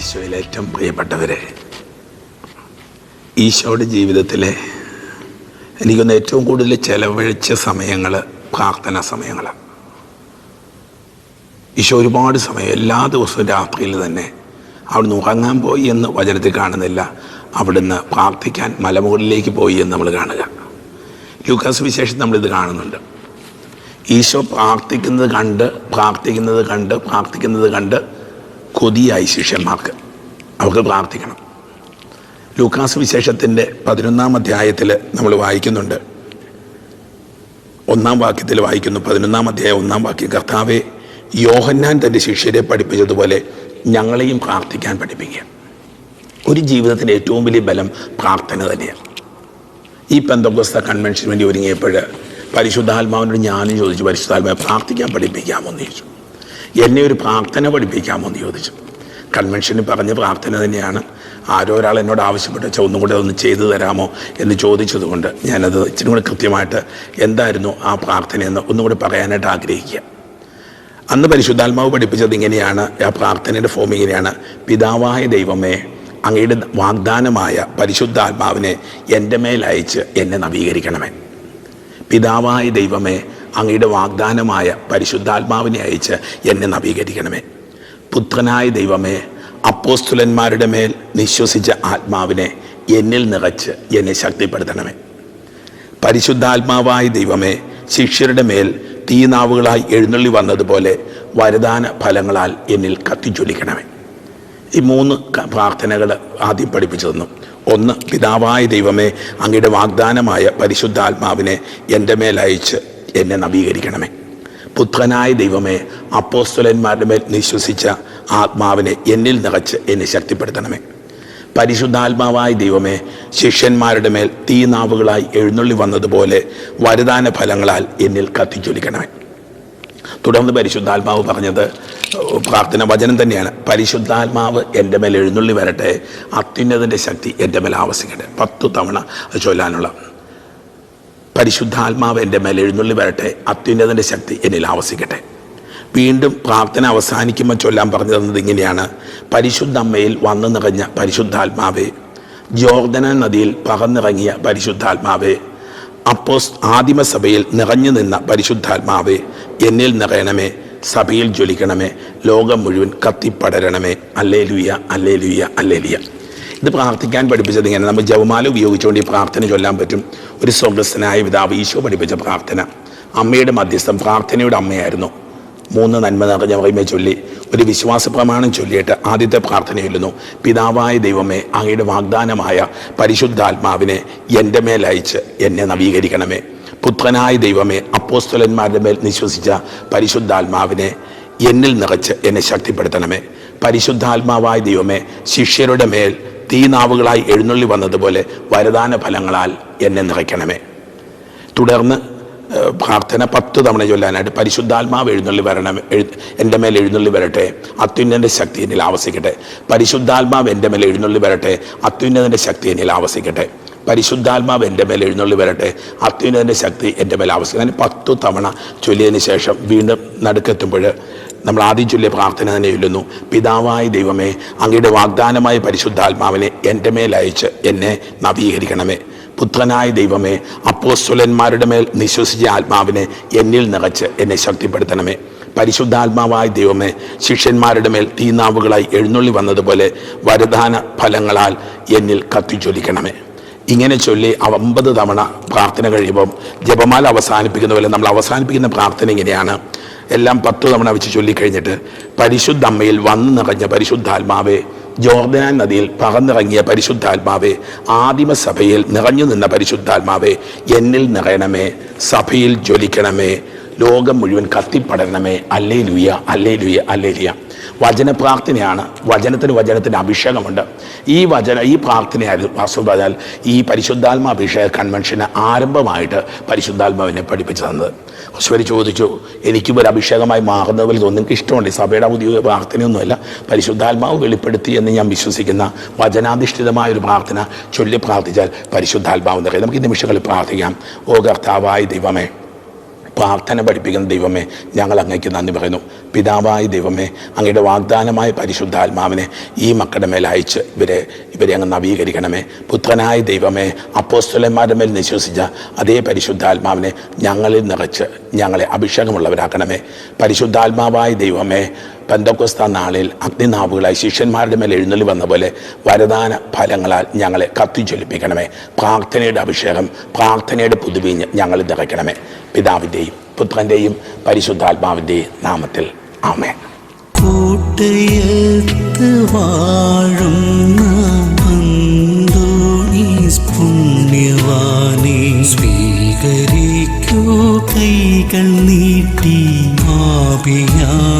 ഈശോയിൽ ഏറ്റവും പ്രിയപ്പെട്ടവരെ ഈശോയുടെ ജീവിതത്തിലെ എനിക്കൊന്ന് ഏറ്റവും കൂടുതൽ ചെലവഴിച്ച സമയങ്ങൾ പ്രാർത്ഥന സമയങ്ങളാണ്. ഈശോ ഒരുപാട് സമയം എല്ലാ ദിവസവും രാത്രിയിൽ തന്നെ അവിടുന്ന് ഉറങ്ങാൻ പോയി എന്ന് വചനത്തിൽ കാണുന്നില്ല. അവിടുന്ന് പ്രാർത്ഥിക്കാൻ മലമുകളിലേക്ക് പോയി എന്ന് നമ്മൾ കാണുക. ലൂക്കാസ് വിശേഷം നമ്മളിത് കാണുന്നുണ്ട്. ഈശോ പ്രാർത്ഥിക്കുന്നത് കണ്ട് പ്രാർത്ഥിക്കുന്നത് കണ്ട് പ്രാർത്ഥിക്കുന്നത് കണ്ട് കൊതിയായി ശിഷ്യന്മാർക്ക്. അവർക്ക് പ്രാർത്ഥിക്കണം. ലൂക്കാസ് വിശേഷത്തിന്റെ പതിനൊന്നാം അധ്യായത്തിൽ നമ്മൾ വായിക്കുന്നുണ്ട്. ഒന്നാം വാക്യത്തിൽ വായിക്കുന്നു. പതിനൊന്നാം അധ്യായം ഒന്നാം വാക്യം. കർത്താവെ യോഹന്നാൻ തന്റെ ശിഷ്യരെ പഠിപ്പിച്ചതുപോലെ ഞങ്ങളെയും പ്രാർത്ഥിക്കാൻ പഠിപ്പിക്കുക ഒരു ജീവിതത്തിന്റെ ഏറ്റവും വലിയ ബലം പ്രാർത്ഥന തന്നെയാണ് ഈ പെന്തോഗസ്ത കൺവെൻഷന് വേണ്ടി ഒരുങ്ങിയപ്പോൾ പരിശുദ്ധാത്മാവിനോട് ഞാനും ചോദിച്ചു പരിശുദ്ധാത്മാവെ പ്രാർത്ഥിക്കാൻ പഠിപ്പിക്കാമോ എന്ന് ചോദിച്ചു. എന്നെ ഒരു പ്രാർത്ഥന പഠിപ്പിക്കാമോ എന്ന് ചോദിച്ചു. കൺവെൻഷനിൽ പറഞ്ഞ പ്രാർത്ഥന തന്നെയാണ്. ആരോ ഒരാൾ എന്നോട് ആവശ്യപ്പെട്ടു. ഒന്നും കൂടെ ഒന്ന് ചെയ്തു തരാമോ എന്ന് ചോദിച്ചതുകൊണ്ട് ഞാനത് ഇച്ചിരി കൂടെ കൃത്യമായിട്ട് എന്തായിരുന്നു ആ പ്രാർത്ഥനയെന്ന് ഒന്നും കൂടി പറയാനായിട്ട് ആഗ്രഹിക്കുക. അന്ന് പരിശുദ്ധാത്മാവ് പഠിപ്പിച്ചത് ഇങ്ങനെയാണ്. ആ പ്രാർത്ഥനയുടെ ഫോം ഇങ്ങനെയാണ്. പിതാവായ ദൈവമേ അങ്ങയുടെ വാഗ്ദാനമായ പരിശുദ്ധാത്മാവിനെ എന്റെ മേലയച്ച് എന്നെ നവീകരിക്കണമേ. പിതാവായ ദൈവമേ അങ്ങയുടെ വാഗ്ദാനമായ പരിശുദ്ധാത്മാവിനെ അയച്ച് എന്നെ നവീകരിക്കണമേ. പുത്രനായ ദൈവമേ അപ്പോസ്തുലന്മാരുടെ മേൽ നിശ്വസിച്ച ആത്മാവിനെ എന്നിൽ നിറച്ച് എന്നെ ശക്തിപ്പെടുത്തണമേ. പരിശുദ്ധാത്മാവായ ദൈവമേ ശിഷ്യരുടെ മേൽ തീനാവുകളായി എഴുന്നള്ളി വന്നതുപോലെ വരദാന ഫലങ്ങളാൽ എന്നിൽ കത്തിച്ചൊലിക്കണമേ ഈ മൂന്ന് പ്രാർത്ഥനകൾ ആദ്യം പഠിപ്പിച്ചു തന്നു. ഒന്ന് പിതാവായ ദൈവമേ അങ്ങയുടെ വാഗ്ദാനമായ പരിശുദ്ധാത്മാവിനെ എന്റെ മേൽ അയച്ച് എന്നെ നവീകരിക്കണമേ. പുത്രനായ ദൈവമേ അപ്പോസ്തലന്മാരുടെ മേൽ നിശ്വസിച്ച ആത്മാവിനെ എന്നിൽ നിറച്ച് എന്നെ ശക്തിപ്പെടുത്തണമേ. പരിശുദ്ധാത്മാവായ ദൈവമേ ശിഷ്യന്മാരുടെ മേൽ തീനാവുകളായി എഴുന്നള്ളി വന്നതുപോലെ വരദാന ഫലങ്ങളാൽ എന്നിൽ കത്തിച്ചൊലിക്കണമേ തുടർന്ന് പരിശുദ്ധാത്മാവ് പറഞ്ഞത് പ്രാർത്ഥന വചനം തന്നെയാണ്. പരിശുദ്ധാത്മാവ് എന്റെ മേൽ എഴുന്നള്ളി വരട്ടെ അത്യുന്നതിന്റെ ശക്തി എന്റെ മേൽ ആവശ്യിക്കട്ടെ പത്തു തവണ ചൊല്ലാനുള്ള പരിശുദ്ധാത്മാവ് എന്റെ മേലെ എഴുന്നള്ളി വരട്ടെ. അത്യുന്നതന്റെ ശക്തി എന്നിൽ ആവസിക്കട്ടെ. വീണ്ടും പ്രാർത്ഥന അവസാനിക്കുമ്പോൾ ചൊല്ലാൻ പറഞ്ഞു തന്നത് ഇങ്ങനെയാണ്. പരിശുദ്ധ അമ്മയിൽ വന്നു നിറഞ്ഞ പരിശുദ്ധാത്മാവേ ജോർദന നദിയിൽ പകർന്നിറങ്ങിയ പരിശുദ്ധാത്മാവേ അപ്പോസ് ആദിമസഭയിൽ നിറഞ്ഞു നിന്ന പരിശുദ്ധാത്മാവേ എന്നിൽ നിറയണമേ സഭയിൽ ജ്വലിക്കണമേ ലോകം മുഴുവൻ കത്തിപ്പടരണമേ. അല്ലേ ലുയ അല്ലേ ലുയ അല്ലേ ലിയ ഇത് പ്രാർത്ഥിക്കാൻ പഠിപ്പിച്ചത് ഇങ്ങനെ. നമ്മൾ ജവമാല ഉപയോഗിച്ചുകൊണ്ട് ഈ പ്രാർത്ഥന ചൊല്ലാൻ പറ്റും. ഒരു സ്വർഗസ്ഥനായ പിതാവ് ഈശോ പഠിപ്പിച്ച പ്രാർത്ഥന. അമ്മയുടെ മധ്യസ്ഥം പ്രാർത്ഥനയുടെ അമ്മയായിരുന്നു. മൂന്ന് നന്മ നിറഞ്ഞ മഹിമയെ ചൊല്ലി ഒരു വിശ്വാസ പ്രമാണം ചൊല്ലിയിട്ട് ആദ്യത്തെ പ്രാർത്ഥന ചൊല്ലുന്നു. പിതാവായ ദൈവമേ അങ്ങയുടെ വാഗ്ദാനമായ പരിശുദ്ധാത്മാവിനെ എന്റെ മേലയച്ച് എന്നെ നവീകരിക്കണമേ. പുത്രനായ ദൈവമേ അപ്പോസ്തലന്മാരുടെ മേൽ നിശ്വസിച്ച പരിശുദ്ധാത്മാവിനെ എന്നിൽ നിറച്ച് എന്നെ ശക്തിപ്പെടുത്തണമേ. പരിശുദ്ധാത്മാവായ ദൈവമേ ശിഷ്യരുടെ മേൽ തീനാവുകളായി എഴുന്നള്ളി വന്നതുപോലെ വരദാന ഫലങ്ങളാൽ എന്നെ നിറയ്ക്കണമേ. തുടർന്ന് പ്രാർത്ഥന പത്ത് തവണ ചൊല്ലാനായിട്ട് പരിശുദ്ധാത്മാവ് എഴുന്നള്ളി വരണം എഴു എന്റെ മേൽ എഴുന്നള്ളി വരട്ടെ അത്യുന്നതന്റെ ശക്തി എന്നിൽ ആവസിക്കട്ടെ. പരിശുദ്ധാത്മാവ് എന്റെ മേൽ എഴുന്നള്ളി വരട്ടെ അത്യുന്നതന്റെ ശക്തി എന്നിൽ ആവസിക്കട്ടെ. പരിശുദ്ധാത്മാവ് എന്റെ മേൽ എഴുന്നള്ളി വരട്ടെ അത്യുന്നതന്റെ ശക്തി എന്റെ മേൽ ആവസിക്കട്ടെ. അങ്ങനെ പത്തു തവണ ചൊല്ലിയതിന് ശേഷം വീണ്ടും നടുക്കെത്തുമ്പോൾ നമ്മൾ ആദ്യം ചൊല്ലിയ പ്രാർത്ഥന തന്നെ ചൊല്ലുന്നു. പിതാവായ ദൈവമേ അങ്ങയുടെ വാഗ്ദാനമായ പരിശുദ്ധാത്മാവിനെ എന്റെ മേൽ അയച്ച് എന്നെ നവീകരിക്കണമേ. പുത്രനായ ദൈവമേ അപ്പോസ്തുലന്മാരുടെ മേൽ നിശ്വസിച്ച ആത്മാവിനെ എന്നിൽ നിറച്ച് എന്നെ ശക്തിപ്പെടുത്തണമേ. പരിശുദ്ധാത്മാവായ ദൈവമേ ശിഷ്യന്മാരുടെ മേൽ തീനാവുകളായി എഴുന്നള്ളി വന്നതുപോലെ വരദാന ഫലങ്ങളാൽ എന്നിൽ കത്തിച്ചൊലിക്കണമേ ഇങ്ങനെ ചൊല്ലി അമ്പത് തവണ പ്രാർത്ഥന കഴിയുമ്പം ജപമാല അവസാനിപ്പിക്കുന്ന പോലെ നമ്മൾ അവസാനിപ്പിക്കുന്ന പ്രാർത്ഥന ഇങ്ങനെയാണ്. എല്ലാം പത്ത് തവണ വെച്ച് ചൊല്ലിക്കഴിഞ്ഞിട്ട് പരിശുദ്ധ അമ്മയിൽ വന്നു നിറഞ്ഞ പരിശുദ്ധാത്മാവേ ജോർദാൻ നദിയിൽ പകർന്നിറങ്ങിയ പരിശുദ്ധാത്മാവേ ആദിമസഭയിൽ നിറഞ്ഞു നിന്ന പരിശുദ്ധാത്മാവേ എന്നിൽ നിറയണമേ സഭയിൽ ജ്വലിക്കണമേ ലോകം മുഴുവൻ കത്തിപ്പടരണമേ. അല്ലേ ലുയ അല്ലേ ലുയ അല്ലേ ലിയ വചന പ്രാർത്ഥനയാണ് വചനത്തിന് വചനത്തിന് അഭിഷേകമുണ്ട്. ഈ വചന ഈ പ്രാർത്ഥനയായിരുന്നു വാസ്തു ഈ പരിശുദ്ധാത്മ അഭിഷേക കൺവെൻഷന് ആരംഭമായിട്ട് പരിശുദ്ധാത്മാവിനെ പഠിപ്പിച്ചു തന്നത് ഈശ്വരി ചോദിച്ചു എനിക്കും ഒരു അഭിഷേകമായി മാറുന്നത് പോലെ എനിക്ക് ഇഷ്ടമുണ്ട്. സഭയുടെ ഔദ്യോഗിക പ്രാർത്ഥനയൊന്നുമല്ല. പരിശുദ്ധാത്മാവ് വെളിപ്പെടുത്തി എന്ന് ഞാൻ വിശ്വസിക്കുന്ന വചനാധിഷ്ഠിതമായ ഒരു പ്രാർത്ഥന ചൊല്ലി പ്രാർത്ഥിച്ചാൽ പരിശുദ്ധാത്മാവ് നിറയും. നമുക്ക് ഈ നിമിഷങ്ങളിൽ പ്രാർത്ഥിക്കാം. ഓ കർത്താവായ ദൈവമേ പ്രാർത്ഥന പഠിപ്പിക്കുന്ന ദൈവമേ ഞങ്ങൾ അങ്ങേക്ക് നന്ദി പറയുന്നു. പിതാവായ ദൈവമേ അങ്ങയുടെ വാഗ്ദാനമായ പരിശുദ്ധാത്മാവിനെ ഈ മക്കളുടെ മേൽ അയച്ച് ഇവരെ ഇവരെ അങ്ങ് നവീകരിക്കണമേ. പുത്രനായ ദൈവമേ അപ്പോസ്തലന്മാരുടെ മേൽ നിശ്വസിച്ച അതേ പരിശുദ്ധാത്മാവിനെ ഞങ്ങളിൽ നിറച്ച് ഞങ്ങളെ അഭിഷേകമുള്ളവരാക്കണമേ. പരിശുദ്ധാത്മാവായ ദൈവമേ പെന്തക്കൊസ്ത നാളിൽ അഗ്നിനാവുകളായി ശിഷ്യന്മാരുടെ മേൽ എഴുന്നള്ളി വന്ന പോലെ വരദാന ഫലങ്ങളാൽ ഞങ്ങളെ കത്തിച്ചൊലിപ്പിക്കണമേ പ്രാർത്ഥനയുടെ അഭിഷേകം പ്രാർത്ഥനയുടെ പുതുവീഞ്ഞ് ഞങ്ങൾ നിറയ്ക്കണമേ. പിതാവിന്റെയും പുത്രന്റെയും പരിശുദ്ധാത്മാവിന്റെയും നാമത്തിൽ ആമേ കൂട്ടയത്ത് സ്വീകരിക്കൂ. കൈകൾ നീട്ടി ആപിയാമിൻ